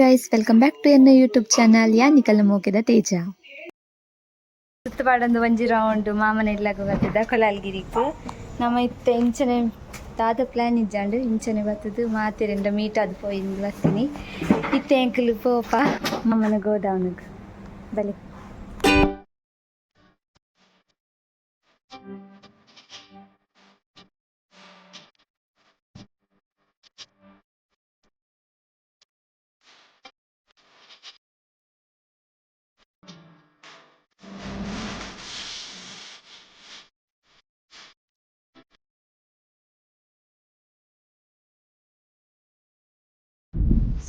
Guys welcome back to ಎನ್ನ YouTube channel ಯಾನಿಕಲ್ಲ ಮೋಕೆದ ತೇಜ? ಸುತ್ತಪಾಡೊಂದು ಒಂಜಿ ರೌಂಡ್ ಮಾಮನ ಇಲ್ಲಾಗ ಬರ್ತದ ಕೊಲಾಲ್ಗಿರಿಕ್ ನಮ್ಮ ಇತ್ತೆ ಇಂಚನೆ ದಾದ ಪ್ಲಾನ್ ಇಜ್ಜಾಂಡು, ಇಂಚನೆ ಬತ್ತದ ಮಾತೆ ರೆಂಡ ಮೀಟ್ ಅದು ಪೋಯಿಂದು ಬರ್ತೀನಿ. ಇತ್ತೆ ಎಂಕಲು ಪೋಪ, ಮಾಮನ ಗೋಡೌನ್ಗ್ ಬಲಿ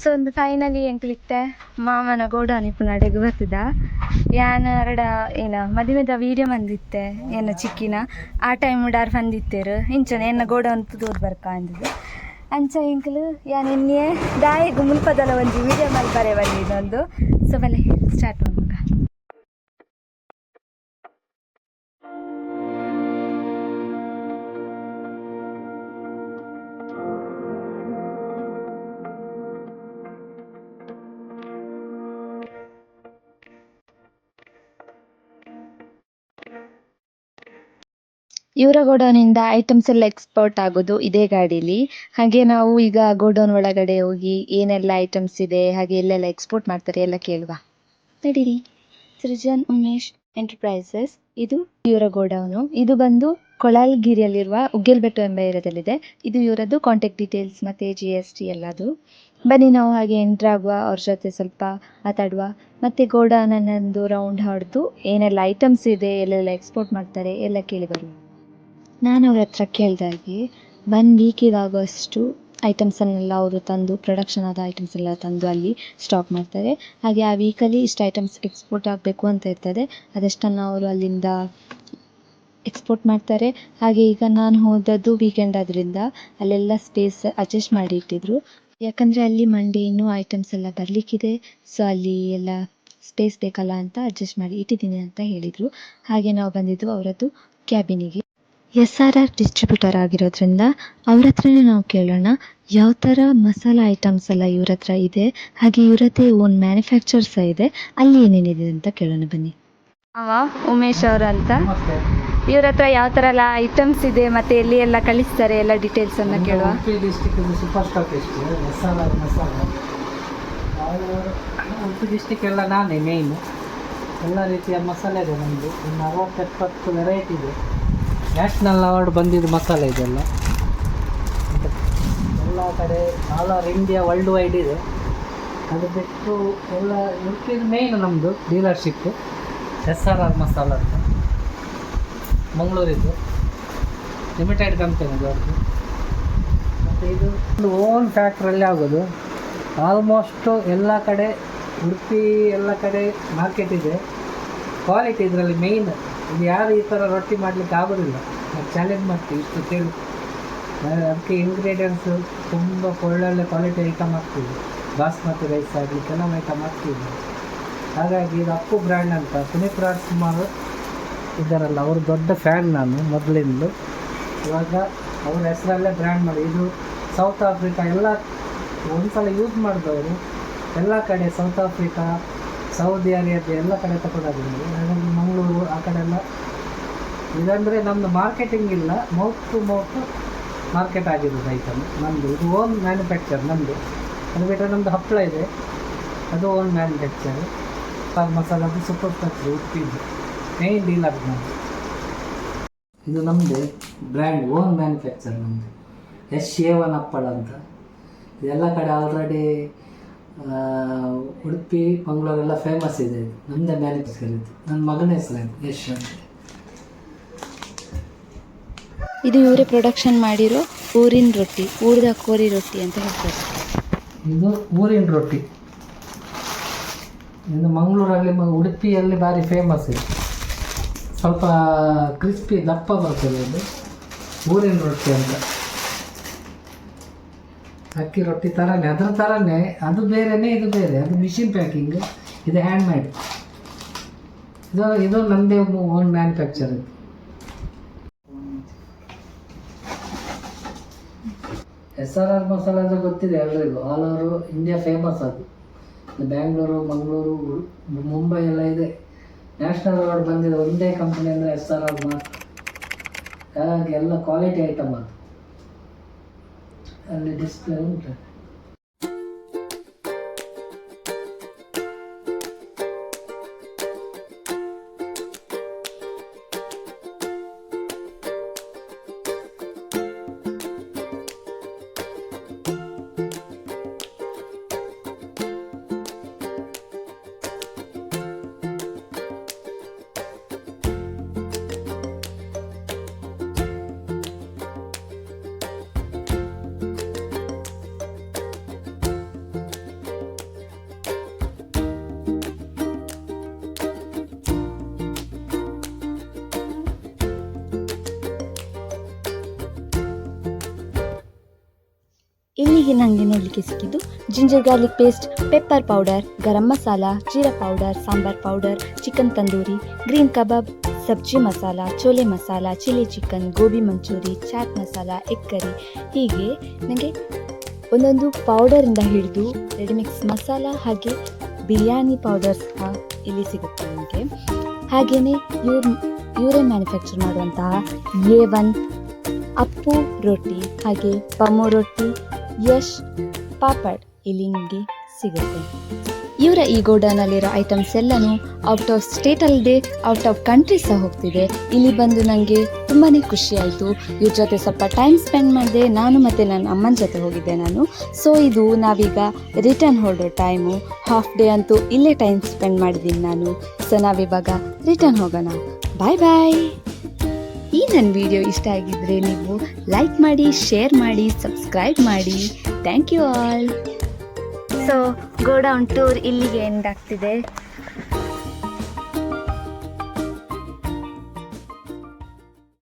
ಸೊ ಒಂದು ಫೈನಲಿ ಎಂಕ್ಲಿತ್ತೆ ಮಾಮನ ಗೋಡೌನ್ ಇಪ್ಪು ನಡೆಗೆ ಬರ್ತದ? ಯಾನ್ ಎರಡ ಏನ, ಮದುವೆದ ವೀಡಿಯೋ ಬಂದಿತ್ತೆ ಏನ ಚಿಕ್ಕಿನ? ಆ ಟೈಮ್ ಡಾರ್ ಬಂದಿತ್ತೇರು ಇಂಚನೆ ಎನ್ನ ಗೋಡೌನ್ ದೂರ ಬರ್ಕ ಅಂದಿದ್ದು. ಅಂಚ ಇಂಕ್ಲು ಯಾನ್ ಎನ್ನೆ ದಾಯಿಗು ಮುಲ್ಪದಲ ಒಂಜಿ ವೀಡಿಯೋ ಮಲ್ಪರೆ ಬಂದಿದ್ದೊಂದು ಸೊ ಬಲೆ ಸ್ಟಾರ್ಟ್ ಮಾಡುವ ಇವರ ಗೋಡೌನಿಂದ ಐಟಮ್ಸ್ ಎಲ್ಲ ಎಕ್ಸ್ಪೋರ್ಟ್ ಆಗೋದು ಇದೇ ಗಾಡೀಲಿ. ಹಾಗೆ ನಾವು ಈಗ ಗೋಡೌನ್ ಒಳಗಡೆ ಹೋಗಿ ಏನೆಲ್ಲ ಐಟಮ್ಸ್ ಇದೆ, ಹಾಗೆ ಎಲ್ಲೆಲ್ಲ ಎಕ್ಸ್ಪೋರ್ಟ್ ಮಾಡ್ತಾರೆ ಎಲ್ಲ ಕೇಳುವ. ನಡೀರಿ. ಸೃಜನ್ ಉಮೇಶ್ ಎಂಟರ್ಪ್ರೈಸಸ್ ಇದು ಇವರ ಗೋಡೌನು. ಇದು ಬಂದು ಕೊಳಲ್ಗಿರಿಯಲ್ಲಿರುವ ಉಗ್ಗೆಲ್ಬೆಟ್ಟು ಎಂಬ ಏರಿಯಾದಲ್ಲಿದೆ. ಇದು ಇವರದ್ದು ಕಾಂಟ್ಯಾಕ್ಟ್ ಡೀಟೇಲ್ಸ್ ಮತ್ತು ಜಿ ಎಸ್ ಟಿ ಎಲ್ಲದು. ಬನ್ನಿ ನಾವು ಹಾಗೆ ಎಂಟ್ರ್ ಆಗುವ, ಅವ್ರ ಜೊತೆ ಸ್ವಲ್ಪ ಮಾತಾಡುವ. ಮತ್ತು ಗೋಡೌನನ್ನೊಂದು ರೌಂಡ್ ಹೊಡೆದು ಏನೆಲ್ಲ ಐಟಮ್ಸ್ ಇದೆ, ಎಲ್ಲೆಲ್ಲ ಎಕ್ಸ್ಪೋರ್ಟ್ ಮಾಡ್ತಾರೆ ಎಲ್ಲ ಕೇಳಿ ಬರುವ ನಾನು ಅವ್ರ ಹತ್ರ ಕೇಳಿದಾಗೆ ಒನ್ ವೀಕಿಗಾಗುವಷ್ಟು ಐಟಮ್ಸನ್ನೆಲ್ಲ ಅವರು ತಂದು ಪ್ರೊಡಕ್ಷನ್ ಆದ ಐಟಮ್ಸ್ ಎಲ್ಲ ತಂದು ಅಲ್ಲಿ ಸ್ಟಾಕ್ ಮಾಡ್ತಾರೆ. ಹಾಗೆ ಆ ವೀಕಲ್ಲಿ ಇಷ್ಟು ಐಟಮ್ಸ್ ಎಕ್ಸ್ಪೋರ್ಟ್ ಆಗಬೇಕು ಅಂತ ಇರ್ತದೆ. ಅದಷ್ಟನ್ನು ಅವರು ಅಲ್ಲಿಂದ ಎಕ್ಸ್ಪೋರ್ಟ್ ಮಾಡ್ತಾರೆ. ಹಾಗೆ ಈಗ ನಾನು ಹೋದದ್ದು ವೀಕೆಂಡ್ ಆದ್ದರಿಂದ ಅಲ್ಲೆಲ್ಲ ಸ್ಪೇಸ್ ಅಡ್ಜಸ್ಟ್ ಮಾಡಿ ಇಟ್ಟಿದ್ರು. ಯಾಕಂದರೆ ಅಲ್ಲಿ ಮಂಡೇ ಇನ್ನೂ ಐಟಮ್ಸ್ ಎಲ್ಲ ಬರಲಿಕ್ಕಿದೆ. ಸೊ ಅಲ್ಲಿ ಎಲ್ಲ ಸ್ಪೇಸ್ ಬೇಕಲ್ಲ ಅಂತ ಅಡ್ಜಸ್ಟ್ ಮಾಡಿ ಇಟ್ಟಿದ್ದೀನಿ ಅಂತ ಹೇಳಿದರು. ಹಾಗೆ ನಾವು ಬಂದಿದ್ದು ಅವರದ್ದು ಕ್ಯಾಬಿನಿಗೆ ಎಸ್ ಆರ್ ಆರ್ ಡಿಸ್ಟ್ರಿಬ್ಯೂಟರ್ ಆಗಿರೋದ್ರಿಂದ ಅವ್ರ ಹತ್ರನೇ ನಾವು ಕೇಳೋಣ ಯಾವ ಥರ ಮಸಾಲ ಐಟಮ್ಸ್ ಎಲ್ಲ ಇವ್ರ ಹತ್ರ ಇದೆ? ಹಾಗೆ ಇವರದ್ದೇ ಓನ್ ಮ್ಯಾನುಫ್ಯಾಕ್ಚರ್ ಸಹ ಇದೆ. ಅಲ್ಲಿ ಏನೇನಿದೆ ಅಂತ ಕೇಳೋಣ ಬನ್ನಿ. ಅವ ಉಮೇಶ್ ಅವರು ಅಂತ. ನಮಸ್ತೆ ಇವ್ರ ಹತ್ರ ಯಾವ ಥರ ಎಲ್ಲ ಐಟಮ್ಸ್ ಇದೆ ಮತ್ತೆ ಎಲ್ಲಿ ಎಲ್ಲ ಕಳಿಸ್ತಾರೆ ಎಲ್ಲ ಡೀಟೇಲ್ಸ್ ಅನ್ನ ಕೇಳುವ. Udupi district super stockist masala masala. ನಾವು ಉಡುಪಿ ಡಿಸ್ಟಿಕ್ ಎಲ್ಲ ನಾನೇ ಮೇಯ್ನು ಎಲ್ಲ ರೀತಿಯ ಮಸಾಲೆ ಇದೆ ನಮ್ಮದು ಒಂದು ಅರವತ್ತೆಪ್ಪತ್ತು ವೆರೈಟಿ ಇದೆ. ನ್ಯಾಷನಲ್ ಅವಾರ್ಡ್ ಬಂದಿದ್ದು ಮಸಾಲೆ ಇದೆಲ್ಲ. ಎಲ್ಲ ಕಡೆ all over India world wide ಇದೆ. ಅದು ಬಿಟ್ಟು ಎಲ್ಲ ಉಡುಪಿದು ಮೇಯ್ನ್ ನಮ್ಮದು dealership S R R masala ಅಂತ. ಮಂಗಳೂರಿದ್ದು. ಲಿಮಿಟೆಡ್ ಕಂಪನಿ ಅವ್ರದ್ದು ಮತ್ತು ಇದು ಓನ್ ಫ್ಯಾಕ್ಟ್ರಲ್ಲಿ ಆಗೋದು. ಆಲ್ಮೋಸ್ಟು ಎಲ್ಲ ಕಡೆ ಉಡುಪಿ ಎಲ್ಲ ಕಡೆ ಮಾರ್ಕೆಟ್ ಇದೆ. ಕ್ವಾಲಿಟಿ ಇದರಲ್ಲಿ ಮೇಯ್ನ್ ಇದು ಯಾರು ಈ ಥರ ರೊಟ್ಟಿ ಮಾಡಲಿಕ್ಕೆ ಆಗೋದಿಲ್ಲ. ಚಾಲೆಂಜ್ ಮಾಡ್ತೀವಿ ಇಷ್ಟು ಕೇಳಿ. ಅದಕ್ಕೆ ಇಂಗ್ರೀಡಿಯೆಂಟ್ಸು ತುಂಬ ಒಳ್ಳೊಳ್ಳೆ ಕ್ವಾಲಿಟಿ ಐಟಮ್ ಹಾಕ್ತೀವಿ ಬಾಸ್ಮತಿ ರೈಸ್ ಆಗಲಿ ಕೆಲವು ಐಟಮ್ ಹಾಕ್ತೀವಿ ಹಾಗಾಗಿ ಇದು ಅಪ್ಪು ಬ್ರ್ಯಾಂಡ್ ಅಂತ, ಪುನೀತ್ ರಾಜ್ಕುಮಾರ್ ಇದ್ದಾರಲ್ಲ, ಅವರು ದೊಡ್ಡ ಫ್ಯಾನ್ ನಾನು ಮೊದಲಿಂದ. ಇವಾಗ ಅವ್ರ ಹೆಸರಲ್ಲೇ ಬ್ರ್ಯಾಂಡ್ ಮಾಡಿ, ಇದು ಸೌತ್ ಆಫ್ರಿಕಾ ಎಲ್ಲ ಒಂದ್ಸಲ ಯೂಸ್ ಮಾಡಿದವರು, ಎಲ್ಲ ಕಡೆ ಸೌತ್ ಆಫ್ರಿಕಾ ಸೌದಿ ಅರೇಬಿಯಾ ಎಲ್ಲ ಕಡೆ ತಗೊಂಡೋಗಿದ್ದಾರೆ ಹಾಗಾಗಿ ಮಂಗಳೂರು ಆ ಕಡೆ ಎಲ್ಲ ಇದಂದರೆ ನಮ್ಮದು ಮಾರ್ಕೆಟಿಂಗ್ ಇಲ್ಲ. ಮೌತ್ ಟು ಮೌತ್ ಮಾರ್ಕೆಟ್ ಆಗಿರೋದು ಐಟಮ್ ನಮ್ಮದು ಇದು ಓನ್ ಮ್ಯಾನುಫ್ಯಾಕ್ಚರ್ ನಮ್ಮದು ಅದು ಬಿಟ್ಟರೆ ನಮ್ಮದು ಹಪ್ಪಳ ಇದೆ. ಅದು ಓನ್ ಮ್ಯಾನುಫ್ಯಾಕ್ಚರ್ ಮಸಾಲದು ಸೂಪರ್ ಫ್ಯಾಕ್ಟ್ರಿ ಉಡುಪಿದು ಮೇನ್ ಡೀಲರ್ ನಮ್ಮದು ಇದು ನಮ್ಮದೇ ಬ್ರ್ಯಾಂಡ್ ಓನ್ ಮ್ಯಾನುಫ್ಯಾಕ್ಚರ್ ನಮ್ಮದು ಎಸ್ ಶೇವನ್ ಹಪ್ಪಳ ಅಂತ. ಇದೆಲ್ಲ ಕಡೆ ಆಲ್ರೆಡಿ ಉಡುಪಿ ಮಂಗಳೂರೆಲ್ಲ ಫೇಮಸ್ ಇದೆ. ಇದು ನಮ್ಮದೇ ಮ್ಯಾನುಫ್ಯಾಕ್ಚರ್ ಇದು. ನನ್ನ ಮಗನ ಹೆಸರು ಯಶ್ ಅಂತ. ಇದು ಇವರೇ ಪ್ರೊಡಕ್ಷನ್ ಮಾಡಿರೋ ಊರಿನ ರೊಟ್ಟಿ ಊರ್ದ ಕೋರಿ ರೊಟ್ಟಿ ಅಂತ ಹೇಳ್ತಾರೆ. ಇದು ಊರಿನ ರೊಟ್ಟಿ. ಇದು ಮಂಗಳೂರಲ್ಲಿ ಮ- ಉಡುಪಿಯಲ್ಲಿ ಭಾರಿ ಫೇಮಸ್ ಇದೆ. ಸ್ವಲ್ಪ ಕ್ರಿಸ್ಪಿ ದಪ್ಪ ಬರ್ತದೆ ಇದು. ಊರಿನ ರೊಟ್ಟಿ ಅಂತ. ಅಕ್ಕಿ ರೊಟ್ಟಿ ಥರನೇ ಅದ್ರ ಥರನೇ ಅದು ಬೇರೆನೇ, ಇದು ಬೇರೆ. ಅದು ಮಿಷಿನ್ ಪ್ಯಾಕಿಂಗ್ ಇದು ಹ್ಯಾಂಡ್ ಮೇಡ್ ಇದು ಇದು ನಂದೇ ಓನ್ ಮ್ಯಾನುಫ್ಯಾಕ್ಚರ್ ಇದು ಎಸ್ ಆರ್ ಆರ್ ಮಸಾಲ ಅಂದರೆ ಗೊತ್ತಿದೆ ಎಲ್ರಿಗೂ. ಆಲ್ ಓವರ್ ಇಂಡಿಯಾ ಫೇಮಸ್ ಅದು. ಬ್ಯಾಂಗ್ಳೂರು ಮಂಗಳೂರು ಮುಂಬೈ ಎಲ್ಲ ಇದೆ. ನ್ಯಾಷನಲ್ ಅವಾರ್ಡ್ ಬಂದಿದೆ ಒಂದೇ ಕಂಪ್ನಿ ಅಂದರೆ ಎಸ್ ಆರ್ ಆರ್ ಮಾತ್ರ. ಹಾಗಾಗಿ ಎಲ್ಲ ಕ್ವಾಲಿಟಿ ಐಟಮ್ ಅದು. ಅಲ್ಲಿ ಡಿಸ್ಪ್ಲೇ ಇಲ್ಲಿಗೆ ನನಗೆ ನೋಡಲಿಕ್ಕೆ ಸಿಕ್ಕಿದ್ದು ginger garlic paste, pepper powder, garam masala, jeera powder, sambar powder, chicken tandoori, green kebab, sabzi masala chole masala, chilli chicken, gobi manchurian, chaat masala egg curry ಹೀಗೆ ನನಗೆ ಒಂದೊಂದು ಪೌಡರಿಂದ ಹಿಡಿದು ರೆಡಿಮಿಕ್ಸ್ ಮಸಾಲ ಹಾಗೆ ಬಿರಿಯಾನಿ ಪೌಡರ್ ಸಹ ಇಲ್ಲಿ ಸಿಗುತ್ತೆ ನನಗೆ ಹಾಗೆಯೇ ಇವ್ರು, ಇವರೇ ಮ್ಯಾನುಫ್ಯಾಕ್ಚರ್ ಮಾಡುವಂತಹ ಎ ಒನ್ ಅಪ್ಪು ರೊಟ್ಟಿ ಹಾಗೆ ಪಮೋ ರೊಟ್ಟಿ ಯಶ್ ಪಾಪಡ್ ಇಲ್ಲಿ ನಿಮಗೆ ಸಿಗುತ್ತೆ. ಇವರ ಈ ಗೋಡೌನಲ್ಲಿರೋ ಐಟಮ್ಸ್ ಎಲ್ಲನೂ ಔಟ್ ಆಫ್ ಸ್ಟೇಟ್ ಅಲ್ಲದೆ ಔಟ್ ಆಫ್ ಕಂಟ್ರಿ ಸಹ ಹೋಗ್ತಿದೆ. ಇಲ್ಲಿ ಬಂದು ನನಗೆ ತುಂಬಾ ಖುಷಿ ಆಯಿತು ಇವ್ರ ಜೊತೆ ಸ್ವಲ್ಪ ಟೈಮ್ ಸ್ಪೆಂಡ್ ಮಾಡಿದೆ ನಾನು ಮತ್ತು ನನ್ನ ಅಮ್ಮನ ಜೊತೆ ಹೋಗಿದ್ದೆ ನಾನು. ಸೊ ಇದು ನಾವೀಗ ರಿಟರ್ನ್ ಹೊರಡೋ ಟೈಮು ಹಾಫ್ ಡೇ ಅಂತೂ ಇಲ್ಲೇ ಟೈಮ್ ಸ್ಪೆಂಡ್ ಮಾಡಿದ್ದೀನಿ ನಾನು. ಸೊ ನಾವಿವಾಗ ರಿಟರ್ನ್ ಹೋಗೋಣ. ಬಾಯ್ ಬಾಯ್ ಈ ನನ್ನ ವಿಡಿಯೋ ಇಷ್ಟ ಆಗಿದ್ರೆ ನೀವು ಲೈಕ್ ಮಾಡಿ, ಶೇರ್ ಮಾಡಿ, ಸಬ್ಸ್ಕ್ರೈಬ್ ಮಾಡಿ. Thank you all so godown tour ಇಲ್ಲಿಗೆ ಎಂಡ್ ಆಗ್ತಿದೆ.